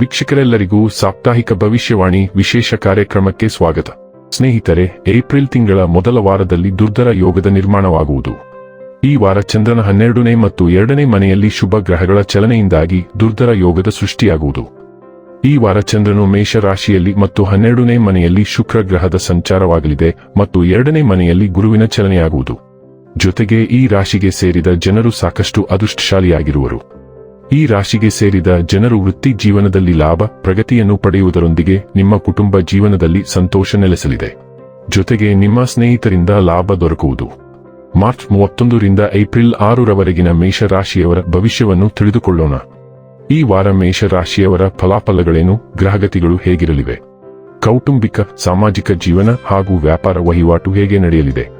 ವೀಕ್ಷಕರೆಲ್ಲರಿಗೂ ಸಾಪ್ತಾಹಿಕ ಭವಿಷ್ಯವಾಣಿ ವಿಶೇಷ ಕಾರ್ಯಕ್ರಮಕ್ಕೆ ಸ್ವಾಗತ. ಸ್ನೇಹಿತರೆ, ಏಪ್ರಿಲ್ ತಿಂಗಳ ಮೊದಲ ವಾರದಲ್ಲಿ ದುರ್ಧರ ಯೋಗದ ನಿರ್ಮಾಣವಾಗುವುದು. ಈ ವಾರ ಚಂದ್ರನ ಹನ್ನೆರಡನೇ ಮತ್ತು ಎರಡನೇ ಮನೆಯಲ್ಲಿ ಶುಭ ಗ್ರಹಗಳ ಚಲನೆಯಿಂದಾಗಿ ದುರ್ಧರ ಯೋಗದ ಸೃಷ್ಟಿಯಾಗುವುದು. ಈ ವಾರ ಚಂದ್ರನು ಮೇಷ ರಾಶಿಯಲ್ಲಿ ಮತ್ತು ಹನ್ನೆರಡನೇ ಮನೆಯಲ್ಲಿ ಶುಕ್ರ ಗ್ರಹದ ಸಂಚಾರವಾಗಲಿದೆ ಮತ್ತು ಎರಡನೇ ಮನೆಯಲ್ಲಿ ಗುರುವಿನ ಚಲನೆಯಾಗುವುದು. ಜೊತೆಗೆ ಈ ರಾಶಿಗೆ ಸೇರಿದ ಜನರು ಸಾಕಷ್ಟು ಅದೃಷ್ಟಶಾಲಿಯಾಗಿರುವರು. ಈ ರಾಶಿಗೆ ಸೇರಿದ ಜನರು ವೃತ್ತಿ ಜೀವನದಲ್ಲಿ ಲಾಭ, ಪ್ರಗತಿಯನ್ನು ಪಡೆಯುವುದರೊಂದಿಗೆ ನಿಮ್ಮ ಕುಟುಂಬ ಜೀವನದಲ್ಲಿ ಸಂತೋಷ ನೆಲೆಸಲಿದೆ. ಜೊತೆಗೆ ನಿಮ್ಮ ಸ್ನೇಹಿತರಿಂದ ಲಾಭ ದೊರಕುವುದು. ಮಾರ್ಚ್ ಮೂವತ್ತೊಂದರಿಂದ ಏಪ್ರಿಲ್ ಆರರವರೆಗಿನ ಮೇಷರಾಶಿಯವರ ಭವಿಷ್ಯವನ್ನು ತಿಳಿದುಕೊಳ್ಳೋಣ. ಈ ವಾರ ಮೇಷರಾಶಿಯವರ ಫಲಾಫಲಗಳೇನು, ಗ್ರಹಗತಿಗಳು ಹೇಗಿರಲಿವೆ? ಕೌಟುಂಬಿಕ, ಸಾಮಾಜಿಕ ಜೀವನ ಹಾಗೂ ವ್ಯಾಪಾರ ವಹಿವಾಟು ಹೇಗೆ ನಡೆಯಲಿದೆ?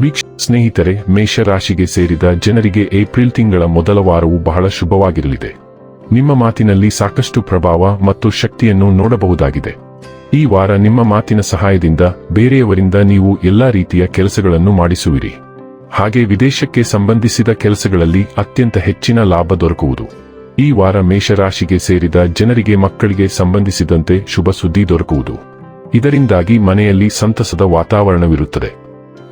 ವೀಕ್ಷ ಸ್ನೇಹಿತರೆ, ಮೇಷರಾಶಿಗೆ ಸೇರಿದ ಜನರಿಗೆ ಏಪ್ರಿಲ್ ತಿಂಗಳ ಮೊದಲ ವಾರವು ಬಹಳ ಶುಭವಾಗಿರಲಿದೆ. ನಿಮ್ಮ ಮಾತಿನಲ್ಲಿ ಸಾಕಷ್ಟು ಪ್ರಭಾವ ಮತ್ತು ಶಕ್ತಿಯನ್ನು ನೋಡಬಹುದಾಗಿದೆ. ಈ ವಾರ ನಿಮ್ಮ ಮಾತಿನ ಸಹಾಯದಿಂದ ಬೇರೆಯವರಿಂದ ನೀವು ಎಲ್ಲಾ ರೀತಿಯ ಕೆಲಸಗಳನ್ನು ಮಾಡಿಸುವಿರಿ. ಹಾಗೆ ವಿದೇಶಕ್ಕೆ ಸಂಬಂಧಿಸಿದ ಕೆಲಸಗಳಲ್ಲಿ ಅತ್ಯಂತ ಹೆಚ್ಚಿನ ಲಾಭ ದೊರಕುವುದು. ಈ ವಾರ ಮೇಷರಾಶಿಗೆ ಸೇರಿದ ಜನರಿಗೆ ಮಕ್ಕಳಿಗೆ ಸಂಬಂಧಿಸಿದಂತೆ ಶುಭ ಸುದ್ದಿ ದೊರಕುವುದು. ಇದರಿಂದಾಗಿ ಮನೆಯಲ್ಲಿ ಸಂತಸದ ವಾತಾವರಣವಿರುತ್ತದೆ.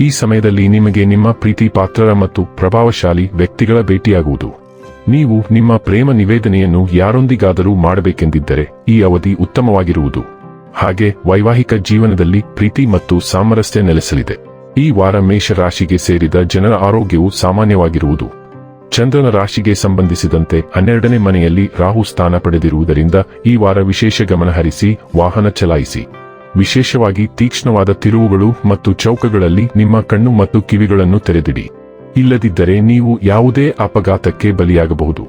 ಈ ಸಮಯದಲ್ಲಿ ನಿಮಗೆ ನಿಮ್ಮ ಪ್ರೀತಿ ಪಾತ್ರರ ಮತ್ತು ಪ್ರಭಾವಶಾಲಿ ವ್ಯಕ್ತಿಗಳ ಭೇಟಿಯಾಗುವುದು. ನೀವು ನಿಮ್ಮ ಪ್ರೇಮ ನಿವೇದನೆಯನ್ನು ಯಾರೊಂದಿಗಾದರೂ ಮಾಡಬೇಕೆಂದಿದ್ದರೆ ಈ ಅವಧಿ ಉತ್ತಮವಾಗಿರುವುದು. ಹಾಗೆ ವೈವಾಹಿಕ ಜೀವನದಲ್ಲಿ ಪ್ರೀತಿ ಮತ್ತು ಸಾಮರಸ್ಯ ನೆಲೆಸಲಿದೆ. ಈ ವಾರ ಮೇಷ ರಾಶಿಗೆ ಸೇರಿದ ಜನರ ಆರೋಗ್ಯವು ಸಾಮಾನ್ಯವಾಗಿರುವುದು. ಚಂದ್ರನ ರಾಶಿಗೆ ಸಂಬಂಧಿಸಿದಂತೆ ಹನ್ನೆರಡನೇ ಮನೆಯಲ್ಲಿ ರಾಹು ಸ್ಥಾನ ಪಡೆದಿರುವುದರಿಂದ ಈ ವಾರ ವಿಶೇಷ ಗಮನ ಹರಿಸಿ ವಾಹನ ಚಲಾಯಿಸಿ. ವಿಶೇಷವಾಗಿ ತೀಕ್ಷ್ಣವಾದ ತಿರುವುಗಳು ಮತ್ತು ಚೌಕಗಳಲ್ಲಿ ನಿಮ್ಮ ಕಣ್ಣು ಮತ್ತು ಕಿವಿಗಳನ್ನು ತೆರೆದಿಡಿ. ಇಲ್ಲದಿದ್ದರೆ ನೀವು ಯಾವುದೇ ಅಪಘಾತಕ್ಕೆ ಬಲಿಯಾಗಬಹುದು.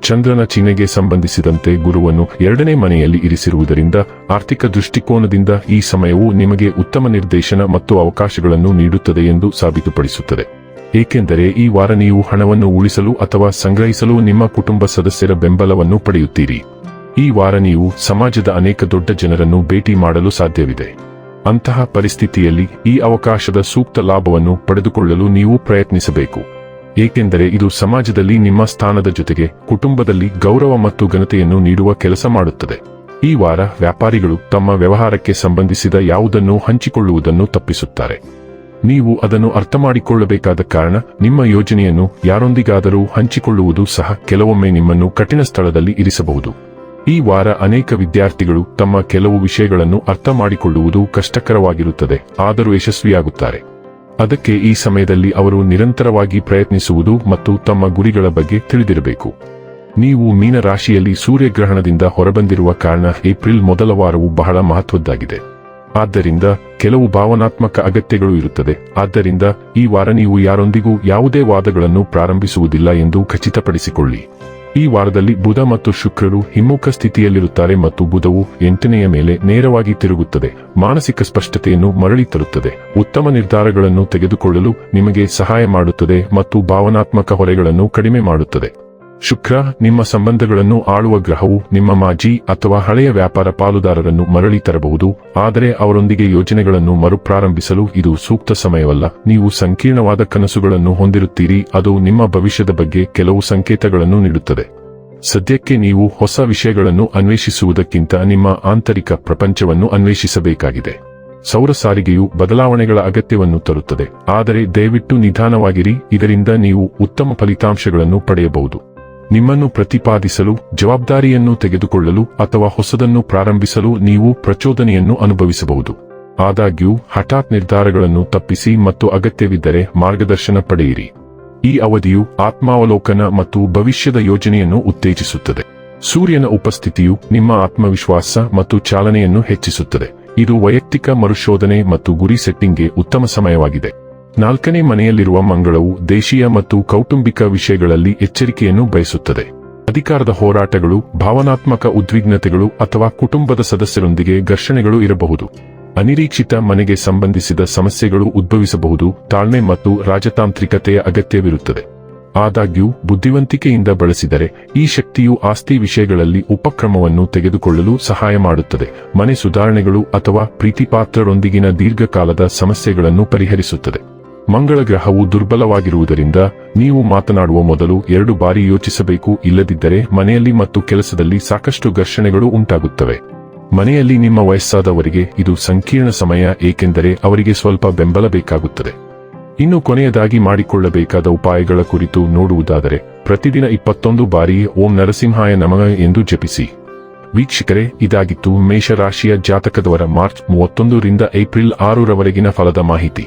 ಚಂದ್ರನ ಚಿಹ್ನೆಗೆ ಸಂಬಂಧಿಸಿದಂತೆ ಗುರುವನ್ನು ಎರಡನೇ ಮನೆಯಲ್ಲಿ ಇರಿಸಿರುವುದರಿಂದ ಆರ್ಥಿಕ ದೃಷ್ಟಿಕೋನದಿಂದ ಈ ಸಮಯವು ನಿಮಗೆ ಉತ್ತಮ ನಿರ್ದೇಶನ ಮತ್ತು ಅವಕಾಶಗಳನ್ನು ನೀಡುತ್ತದೆ ಎಂದು ಸಾಬೀತುಪಡಿಸುತ್ತದೆ. ಏಕೆಂದರೆ ಈ ವಾರ ನೀವು ಹಣವನ್ನು ಉಳಿಸಲು ಅಥವಾ ಸಂಗ್ರಹಿಸಲು ನಿಮ್ಮ ಕುಟುಂಬ ಸದಸ್ಯರ ಬೆಂಬಲವನ್ನು ಪಡೆಯುತ್ತೀರಿ. ಈ ವಾರ ನೀವು ಸಮಾಜದ ಅನೇಕ ದೊಡ್ಡ ಜನರನ್ನು ಭೇಟಿ ಮಾಡಲು ಸಾಧ್ಯವಿದೆ. ಅಂತಹ ಪರಿಸ್ಥಿತಿಯಲ್ಲಿ ಈ ಅವಕಾಶದ ಸೂಕ್ತ ಲಾಭವನ್ನು ಪಡೆದುಕೊಳ್ಳಲು ನೀವು ಪ್ರಯತ್ನಿಸಬೇಕು. ಏಕೆಂದರೆ ಇದು ಸಮಾಜದಲ್ಲಿ ನಿಮ್ಮ ಸ್ಥಾನದ ಜೊತೆಗೆ ಕುಟುಂಬದಲ್ಲಿ ಗೌರವ ಮತ್ತು ಘನತೆಯನ್ನು ನೀಡುವ ಕೆಲಸ ಮಾಡುತ್ತದೆ. ಈ ವಾರ ವ್ಯಾಪಾರಿಗಳು ತಮ್ಮ ವ್ಯವಹಾರಕ್ಕೆ ಸಂಬಂಧಿಸಿದ ಯಾವುದನ್ನು ಹಂಚಿಕೊಳ್ಳುವುದನ್ನು ತಪ್ಪಿಸುತ್ತಾರೆ. ನೀವು ಅದನ್ನು ಅರ್ಥಮಾಡಿಕೊಳ್ಳಬೇಕಾದ ಕಾರಣ ನಿಮ್ಮ ಯೋಜನೆಯನ್ನು ಯಾರೊಂದಿಗಾದರೂ ಹಂಚಿಕೊಳ್ಳುವುದು ಸಹ ಕೆಲವೊಮ್ಮೆ ನಿಮ್ಮನ್ನು ಕಠಿಣ ಸ್ಥಳದಲ್ಲಿ ಇರಿಸಬಹುದು. ಈ ವಾರ ಅನೇಕ ವಿದ್ಯಾರ್ಥಿಗಳು ತಮ್ಮ ಕೆಲವು ವಿಷಯಗಳನ್ನು ಅರ್ಥ ಮಾಡಿಕೊಳ್ಳುವುದು ಕಷ್ಟಕರವಾಗಿರುತ್ತದೆ, ಆದರೂ ಯಶಸ್ವಿಯಾಗುತ್ತಾರೆ. ಅದಕ್ಕೆ ಈ ಸಮಯದಲ್ಲಿ ಅವರು ನಿರಂತರವಾಗಿ ಪ್ರಯತ್ನಿಸುವುದು ಮತ್ತು ತಮ್ಮ ಗುರಿಗಳ ಬಗ್ಗೆ ತಿಳಿದಿರಬೇಕು. ನೀವು ಮೀನ ರಾಶಿಯಲ್ಲಿ ಸೂರ್ಯಗ್ರಹಣದಿಂದ ಹೊರಬಂದಿರುವ ಕಾರಣ ಏಪ್ರಿಲ್ ಮೊದಲ ವಾರವು ಬಹಳ ಮಹತ್ವದ್ದಾಗಿದೆ. ಆದ್ದರಿಂದ ಕೆಲವು ಭಾವನಾತ್ಮಕ ಅಗತ್ಯಗಳು ಇರುತ್ತದೆ, ಆದ್ದರಿಂದ ಈ ವಾರ ನೀವು ಯಾರೊಂದಿಗೂ ಯಾವುದೇ ವಾದಗಳನ್ನು ಪ್ರಾರಂಭಿಸುವುದಿಲ್ಲ ಎಂದು ಖಚಿತಪಡಿಸಿಕೊಳ್ಳಿ. ಈ ವಾರದಲ್ಲಿ ಬುಧ ಮತ್ತು ಶುಕ್ರರು ಹಿಮ್ಮುಖ ಸ್ಥಿತಿಯಲ್ಲಿರುತ್ತಾರೆ ಮತ್ತು ಬುಧವು ಎಂಟನೆಯ ಮೇಲೆ ನೇರವಾಗಿ ತಿರುಗುತ್ತದೆ. ಮಾನಸಿಕ ಸ್ಪಷ್ಟತೆಯನ್ನು ಮರಳಿ ತರುತ್ತದೆ. ಉತ್ತಮ ನಿರ್ಧಾರಗಳನ್ನು ತೆಗೆದುಕೊಳ್ಳಲು ನಿಮಗೆ ಸಹಾಯ ಮಾಡುತ್ತದೆ ಮತ್ತು ಭಾವನಾತ್ಮಕ ಹೊರೆಗಳನ್ನು ಕಡಿಮೆ ಮಾಡುತ್ತದೆ. ಶುಕ್ರ, ನಿಮ್ಮ ಸಂಬಂಧಗಳನ್ನು ಆಳುವ ಗ್ರಹವು ನಿಮ್ಮ ಮಾಜಿ ಅಥವಾ ಹಳೆಯ ವ್ಯಾಪಾರ ಪಾಲುದಾರರನ್ನು ಮರಳಿ ತರಬಹುದು, ಆದರೆ ಅವರೊಂದಿಗೆ ಯೋಜನೆಗಳನ್ನು ಮರುಪ್ರಾರಂಭಿಸಲು ಇದು ಸೂಕ್ತ ಸಮಯವಲ್ಲ. ನೀವು ಸಂಕೀರ್ಣವಾದ ಕನಸುಗಳನ್ನು ಹೊಂದಿರುತ್ತೀರಿ, ಅದು ನಿಮ್ಮ ಭವಿಷ್ಯದ ಬಗ್ಗೆ ಕೆಲವು ಸಂಕೇತಗಳನ್ನು ನೀಡುತ್ತದೆ. ಸದ್ಯಕ್ಕೆ ನೀವು ಹೊಸ ವಿಷಯಗಳನ್ನು ಅನ್ವೇಷಿಸುವುದಕ್ಕಿಂತ ನಿಮ್ಮ ಆಂತರಿಕ ಪ್ರಪಂಚವನ್ನು ಅನ್ವೇಷಿಸಬೇಕಾಗಿದೆ. ಸೌರ ಸಾರಿಗೆಯು ಬದಲಾವಣೆಗಳ ಅಗತ್ಯವನ್ನು ತರುತ್ತದೆ, ಆದರೆ ದಯವಿಟ್ಟು ನಿಧಾನವಾಗಿರಿ, ಇದರಿಂದ ನೀವು ಉತ್ತಮ ಫಲಿತಾಂಶಗಳನ್ನು ಪಡೆಯಬಹುದು. ನಿಮ್ಮನ್ನು ಪ್ರತಿಪಾದಿಸಲು, ಜವಾಬ್ದಾರಿಯನ್ನು ತೆಗೆದುಕೊಳ್ಳಲು ಅಥವಾ ಹೊಸದನ್ನು ಪ್ರಾರಂಭಿಸಲು ನೀವು ಪ್ರಚೋದನೆಯನ್ನು ಅನುಭವಿಸಬಹುದು. ಆದಾಗ್ಯೂ, ಹಠಾತ್ ನಿರ್ಧಾರಗಳನ್ನು ತಪ್ಪಿಸಿ ಮತ್ತು ಅಗತ್ಯವಿದ್ದರೆ ಮಾರ್ಗದರ್ಶನ ಪಡೆಯಿರಿ. ಈ ಅವಧಿಯು ಆತ್ಮಾವಲೋಕನ ಮತ್ತು ಭವಿಷ್ಯದ ಯೋಜನೆಯನ್ನು ಉತ್ತೇಜಿಸುತ್ತದೆ. ಸೂರ್ಯನ ಉಪಸ್ಥಿತಿಯು ನಿಮ್ಮ ಆತ್ಮವಿಶ್ವಾಸ ಮತ್ತು ಚಾಲನೆಯನ್ನು ಹೆಚ್ಚಿಸುತ್ತದೆ. ಇದು ವೈಯಕ್ತಿಕ ಮರುಶೋಧನೆ ಮತ್ತು ಗುರಿ ಸೆಟ್ಟಿಂಗ್ಗೆ ಉತ್ತಮ ಸಮಯವಾಗಿದೆ. ನಾಲ್ಕನೇ ಮನೆಯಲ್ಲಿರುವ ಮಂಗಳವು ದೇಶೀಯ ಮತ್ತು ಕೌಟುಂಬಿಕ ವಿಷಯಗಳಲ್ಲಿ ಎಚ್ಚರಿಕೆಯನ್ನು ಬಯಸುತ್ತದೆ. ಅಧಿಕಾರದ ಹೋರಾಟಗಳು, ಭಾವನಾತ್ಮಕ ಉದ್ವಿಗ್ನತೆಗಳು ಅಥವಾ ಕುಟುಂಬದ ಸದಸ್ಯರೊಂದಿಗೆ ಘರ್ಷಣೆಗಳು ಇರಬಹುದು. ಅನಿರೀಕ್ಷಿತ ಮನೆಗೆ ಸಂಬಂಧಿಸಿದ ಸಮಸ್ಯೆಗಳು ಉದ್ಭವಿಸಬಹುದು, ತಾಳ್ಮೆ ಮತ್ತು ರಾಜತಾಂತ್ರಿಕತೆಯ ಅಗತ್ಯವಿರುತ್ತದೆ. ಆದಾಗ್ಯೂ, ಬುದ್ಧಿವಂತಿಕೆಯಿಂದ ಬಳಸಿದರೆ ಈ ಶಕ್ತಿಯು ಆಸ್ತಿ ವಿಷಯಗಳಲ್ಲಿ ಉಪಕ್ರಮವನ್ನು ತೆಗೆದುಕೊಳ್ಳಲು ಸಹಾಯ ಮಾಡುತ್ತದೆ. ಮನೆ ಸುಧಾರಣೆಗಳು ಅಥವಾ ಪ್ರೀತಿಪಾತ್ರರೊಂದಿಗಿನ ದೀರ್ಘಕಾಲದ ಸಮಸ್ಯೆಗಳನ್ನು ಪರಿಹರಿಸುತ್ತದೆ. ಮಂಗಳ ಗ್ರಹವು ದುರ್ಬಲವಾಗಿರುವುದರಿಂದ ನೀವು ಮಾತನಾಡುವ ಮೊದಲು ಎರಡು ಬಾರಿ ಯೋಚಿಸಬೇಕು. ಇಲ್ಲದಿದ್ದರೆ ಮನೆಯಲ್ಲಿ ಮತ್ತು ಕೆಲಸದಲ್ಲಿ ಸಾಕಷ್ಟು ಘರ್ಷಣೆಗಳು ಉಂಟಾಗುತ್ತವೆ. ಮನೆಯಲ್ಲಿ ನಿಮ್ಮ ವಯಸ್ಸಾದವರಿಗೆ ಇದು ಸಂಕೀರ್ಣ ಸಮಯ, ಏಕೆಂದರೆ ಅವರಿಗೆ ಸ್ವಲ್ಪ ಬೆಂಬಲ ಬೇಕಾಗುತ್ತದೆ. ಇನ್ನು ಕೊನೆಯದಾಗಿ ಮಾಡಿಕೊಳ್ಳಬೇಕಾದ ಉಪಾಯಗಳ ಕುರಿತು ನೋಡುವುದಾದರೆ, ಪ್ರತಿದಿನ ಇಪ್ಪತ್ತೊಂದು ಬಾರಿ ಓಂ ನರಸಿಂಹಾಯ ನಮಃ ಎಂದು ಜಪಿಸಿ. ವೀಕ್ಷಕರೇ, ಇದಾಗಿತ್ತು ಮೇಷರಾಶಿಯ ಜಾತಕದವರ ಮಾರ್ಚ್ ಮೂವತ್ತೊಂದರಿಂದ ಏಪ್ರಿಲ್ ಆರರವರೆಗಿನ ಫಲದ ಮಾಹಿತಿ.